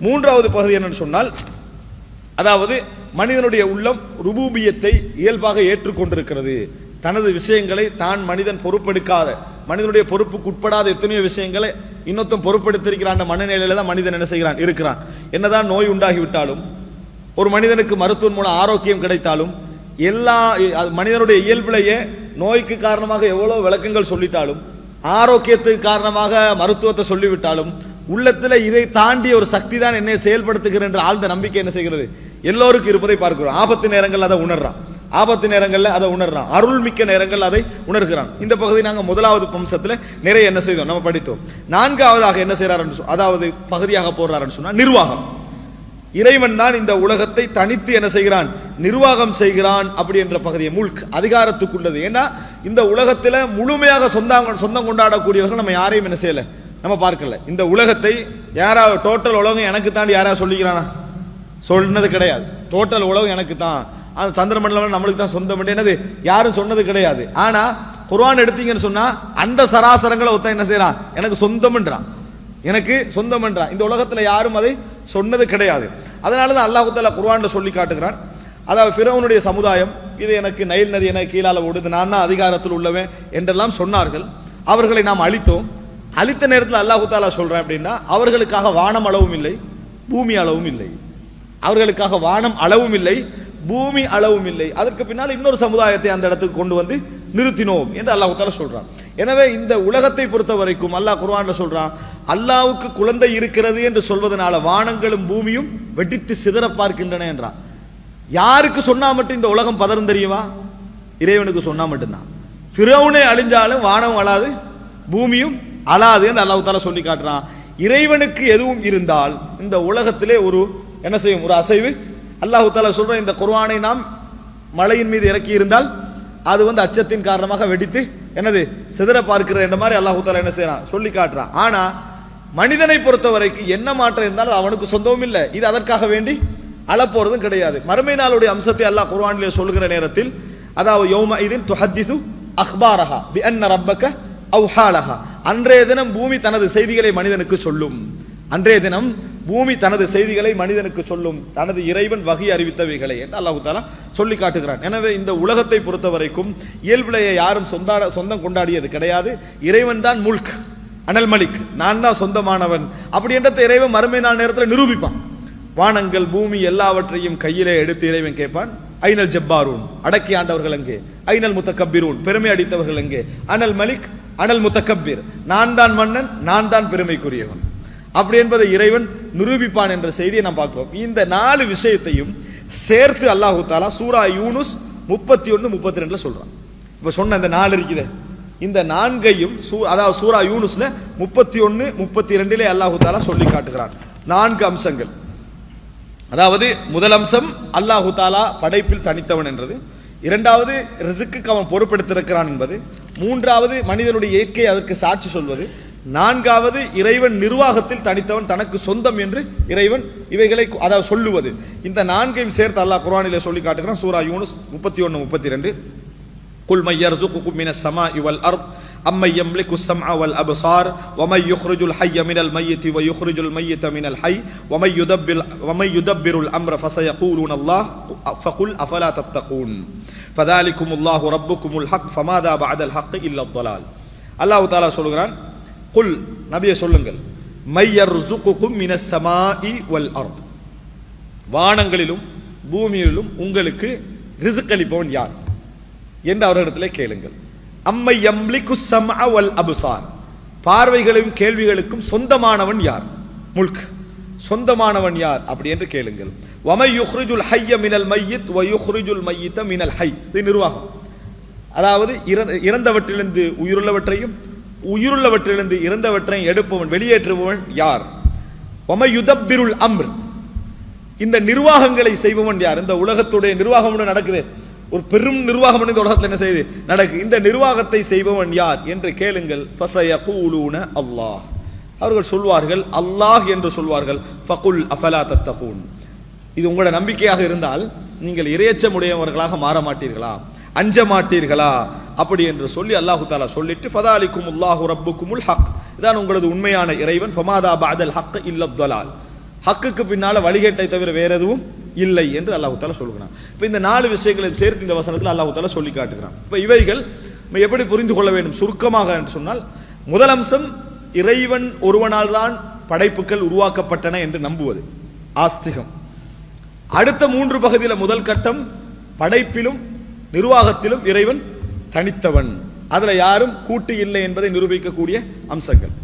மூன்றாவது பகுதி என்னன்னு சொன்னால் அதாவது மனிதனுடைய உள்ளம் ருபூபியத்தை இயல்பாக ஏற்றுக்கொண்டிருக்கிறது. தனது விஷயங்களை தான் மனிதன் பொறுப்பெடுக்காத மனிதனுடைய பொறுப்புக்கு உட்படாத எத்தனையோ விஷயங்களை இன்னொத்தம் பொறுப்பெடுத்திருக்கிறான். அந்த மனநிலையில தான் மனிதன் என்ன செய்கிறான்? இருக்கிறான். என்னதான் நோய் உண்டாகிவிட்டாலும் ஒரு மனிதனுக்கு மருத்துவம் மூலம் ஆரோக்கியம் கிடைத்தாலும் எல்லா மனிதனுடைய இயல்பிலேயே நோய்க்கு காரணமாக எவ்வளோ விளக்கங்கள் சொல்லிட்டாலும் ஆரோக்கியத்துக்கு காரணமாக மருத்துவத்தை சொல்லிவிட்டாலும் உள்ளத்தில் இதை தாண்டி ஒரு சக்தி தான் என்னை செயல்படுத்துகிற என்ற ஆழ்ந்த நம்பிக்கை என்ன செய்கிறது? எல்லோருக்கும் இருப்பதை பார்க்கிறோம். ஆபத்து நேரங்கள் அதை உணர்றான். ஆபத்து நேரங்களில் அதை உணர்றான். அருள்மிக்க நேரங்கள் அதை உணர்கிறான். இந்த பகுதி நாங்கள் முதலாவது வம்சத்தில் நிறைய என்ன செய்தோம்? நம்ம படித்தோம். நான்காவதாக என்ன செய்கிறாருன்னு அதாவது பகுதியாக போடுறாருன்னு சொன்னால் நிர்வாகம். இறைவன் தான் இந்த உலகத்தை தனித்து என்ன செய்கிறான்? நிர்வாகம் செய்கிறான் அப்படி என்ற பகுதியை முல்க் அதிகாரத்துக்குள்ளது. ஏன்னா இந்த உலகத்தில் முழுமையாக சொந்தம் சொந்தம் கொண்டாடக்கூடியவர்கள் நம்ம யாரையும் என்ன செய்யலை? நம்ம பார்க்கல. இந்த உலகத்தை யாராவது டோட்டல் உலகம் எனக்கு தாண்டி யாராவது சொல்லிக்கிறானா? சொன்னது கிடையாது. டோட்டல் உலகம் எனக்கு தான். அந்த சந்திரமண்டலம் நம்மளுக்கு தான் சொந்தம். என்னது? யாரும் சொன்னது கிடையாது. ஆனா குர்ஆன் எடுத்தீங்கன்னு சொன்னா அந்த சராசரங்களை ஒருத்தன் என்ன செய்யறான்? எனக்கு சொந்தம்ன்றான். எனக்கு சொந்தம்ன்றான். இந்த உலகத்துல யாரும் அதை சொன்னது கிடையாது. அதனால தான் அல்லாஹுத்தால தாலா குர்ஆன்ல சொல்லி காட்டுகிறான். அதாவது ஃபிரௌனுடைய சமுதாயம் இது எனக்கு நைல் நதி எனக்கு கீழால ஓடுது. நான் தான் அதிகாரத்தில் உள்ளவன் என்றெல்லாம் சொன்னார்கள். அவர்களை நாம் அழித்தோம். அழித்த நேரத்தில் அல்லாஹு தாலா சொல்றேன் அப்படின்னா அவர்களுக்காக வானம் அளவும் இல்லை பூமி அளவும் இல்லை. அவர்களுக்காக வானம் அளவும் இல்லை பூமி அளவும் இல்லை. அதற்கு பின்னால் இன்னொரு சமுதாயத்தை அந்த இடத்துக்கு கொண்டு வந்து நிறுத்தினோம் என்று அல்லாஹ் தாலா சொல்றான். எனவே இந்த உலகத்தை பொறுத்த வரைக்கும் அல்லாஹ் குர்ஆன்ல சொல்றான் அல்லாவுக்கு குழந்தை இருக்கிறது என்று சொல்வதனால வானங்களும் பூமியும் வெடித்து சிதற பார்க்கின்றன என்றான். யாருக்கு சொன்னா மட்டும் இந்த உலகம் பதறும் தெரியுமா? இறைவனுக்கு சொன்னா மட்டும்தான். ஃபிரௌனே அழிஞ்சாலும் வானம் அழாது பூமியும் அழாது என்று அல்லாஹ் தாலா சொல்லி காட்டுறான். இறைவனுக்கு எதுவும் இருந்தால் இந்த உலகத்திலே ஒரு என்ன செய்யும்? ஒரு அசைவு. அல்லாஹு தாலா சொல்ற இந்த குர்வானை நாம் மலையின் மீது இறக்கி இருந்தால் அது வந்து அச்சத்தின் காரணமாக வெடித்து என்னது? சிதற பார்க்கிறது என்ற மாதிரி அல்லாஹு தாலா என்ன செய்யறான் சொல்லி காட்டுறான். ஆனா மனிதனை பொறுத்த வரைக்கும் என்ன மாற்றம் இருந்தாலும் அவனுக்கு சொந்தமும் இல்லை. இது அதற்காக வேண்டி அளப்போறதும் கிடையாது. மறுமை நாளுடைய அம்சத்தை அல்லாஹ் குர்வானிலே சொல்கிற நேரத்தில் அதாவது யோம இதின் துஹத்திது அஹ்பாரஹா பி அன்ன ரப்பக்க அவ்ஹாலஹா. அன்றைய தினம் பூமி தனது செய்திகளை மனிதனுக்கு சொல்லும். அன்றைய தினம் பூமி தனது செய்திகளை மனிதனுக்கு சொல்லும். தனது இறைவன் வகை அறிவித்தவைகளை என்று அல்லாஹு தாலா சொல்லி காட்டுகிறான். எனவே இந்த உலகத்தை பொறுத்த வரைக்கும் இயல்பிலையை யாரும் சொந்தாட சொந்தம் கொண்டாடியது கிடையாது. இறைவன் தான் முல்க் அனல் மலிக். நான் தான் சொந்தமானவன். அப்படி என்றதை இறைவன் மறுமை நாள் நேரத்தில் நிரூபிப்பான். வானங்கள் பூமி எல்லாவற்றையும் கையிலே எடுத்து இறைவன் கேட்பான். ஐனல் ஜப்பாரூன் அடக்கி ஆண்டவர்கள் எங்கே ஐனல் முத்தக்கப்பிரூன் பெருமை அடித்தவர்கள் எங்கே அனல் மலிக் அனல் முத்தக்கப்பிர். நான் தான் மன்னன் நான் தான் பெருமைக்குரியவன். அப்படி என்பதை இறைவன் நிரூபிப்பான் என்ற செய்தியை நாம் பார்க்கிறோம். இந்த நாலு விஷயத்தையும் சேர்த்து அல்லாஹு தாலா சூரா யூனுஸ் முப்பத்தி ஒன்று முப்பத்தி ரெண்டுல சொல்றான். இப்போ சொன்ன இந்த நாலு இருக்குது. இந்த நான்கையும் சூ- அதாவது சூரா யூனுஸ்ல முப்பத்தி ஒன்று முப்பத்தி ரெண்டிலே அல்லாஹு தாலா சொல்லி காட்டுகிறான். நான்கு அம்சங்கள். அதாவது முதல் அம்சம் அல்லாஹு தாலா படைப்பில் தனித்தவன் என்றது. இரண்டாவது ரிசுக்கு அவன் பொறுப்பெடுத்திருக்கிறான் என்பது. மூன்றாவது மனிதனுடைய இயற்கை அதற்கு சாட்சி சொல்வது. நான்காவது இறைவன் நிர்வாகத்தில் தனித்தவன் தனக்கு சொந்தம் என்று இறைவன் இவைகளை அதாவது சொல்லுவது. இந்த நான்கையும் சேர்த்து அல்லாஹ் குரானில சொல்லி காட்டுகிறான். சூரா யூனுஸ் முப்பத்தி ஒன்று முப்பத்தி ரெண்டு. குல் மையர் சமா இவள் அர்த். أمن يملك السمع والأبصار ومن يخرج الحي من الميت ويخرج الميت من الحي ومن يدبر ومن يدبر الأمر فسيقولون الله فقل أفلا تتقون فذلكم الله ربكم الحق فماذا بعد الحق إلا الضلال الله تعالى சொல்கிறான் قل நபியே சொல்லுங்கள் மை يرزقكم من السماء والأرض வானங்களிலும் பூமியிலும் உங்களுக்கு ரிசுக் அளிப்பவன் யார் என்று அவர்களிடத்திலே கேளுங்கள் அம்மை யம்லிக்கு சம்அ வல் அபுசார். பார்வைகளையும் கேள்விகளுக்கும் சொந்தமானவன் யார்? முல்க். சொந்தமானவன் யார்? அப்படி என்று கேளுங்கள். வமை யுஹ்ரிஜுல் ஹைய மினல் மையித் வ யுஹ்ரிஜுல் மையித்த மினல் ஹை. இது நிர்வாகம். அதாவது இறந்தவற்றிலிருந்து உயிருள்ளவற்றையும் உயிருள்ளவற்றிலிருந்து இறந்தவற்றையும் எடுப்பவன் வெளியேற்றுபவன் யார்? வமை யுதப்பிருள் அம்ர். இந்த நிர்வாகங்களை செய்பவன் யார்? இந்த உலகத்துடைய நிர்வாகம் ஒன்று நடக்குது. ஒரு பெரும் நிர்வாகம் ஒன்று இந்த உலகத்தில் என்ன செய்யுது? நடக்கு. இந்த நிர்வாகத்தை செய்பவன் யார் என்று கேளுங்கள். அல்லாஹ். அவர்கள் சொல்வார்கள் அல்லாஹ் என்று சொல்வார்கள். ஃபகுல் அஃபலா தத்தகூன். இது உங்களோட நம்பிக்கையாக இருந்தால் நீங்கள் இரையச்சமுடையவர்களாக மாற மாட்டீர்களா? அஞ்ச மாட்டீர்களா? அப்படி என்று சொல்லி அல்லாஹு தாலா சொல்லிட்டு ஃபதாலிக்கும் அல்லாஹு ரப்புக்குமுல் ஹக். இதான் உங்களது உண்மையான இறைவன். ஃபமாதா பாதல் ஹக் இல்லத்தலால் ஹக்குக்கு பின்னால் வழிகேட்டை தவிர வேற எதுவும் இல்லை என்று அல்லாஹு தாலா சொல்லுகிறான். இப்ப இந்த நாலு விஷயங்களை சேர்த்து இந்த வசனத்தில் அல்லாஹு தாலா சொல்லி காட்டுகிறான். இப்ப இவைகள் நம்ம எப்படி புரிந்து கொள்ள வேண்டும்? சுருக்கமாக என்று சொன்னால் முதல் அம்சம் இறைவன் ஒருவனால் தான் படைப்புகள் உருவாக்கப்பட்டன என்று நம்புவது. ஆஸ்திகம். அடுத்த மூன்று பகுதியில முதல் கட்டம் படைப்பிலும் நிர்வாகத்திலும் இறைவன் தனித்தவன். அதுல யாரும் கூட்டு இல்லை என்பதை நிரூபிக்கக்கூடிய அம்சங்கள்.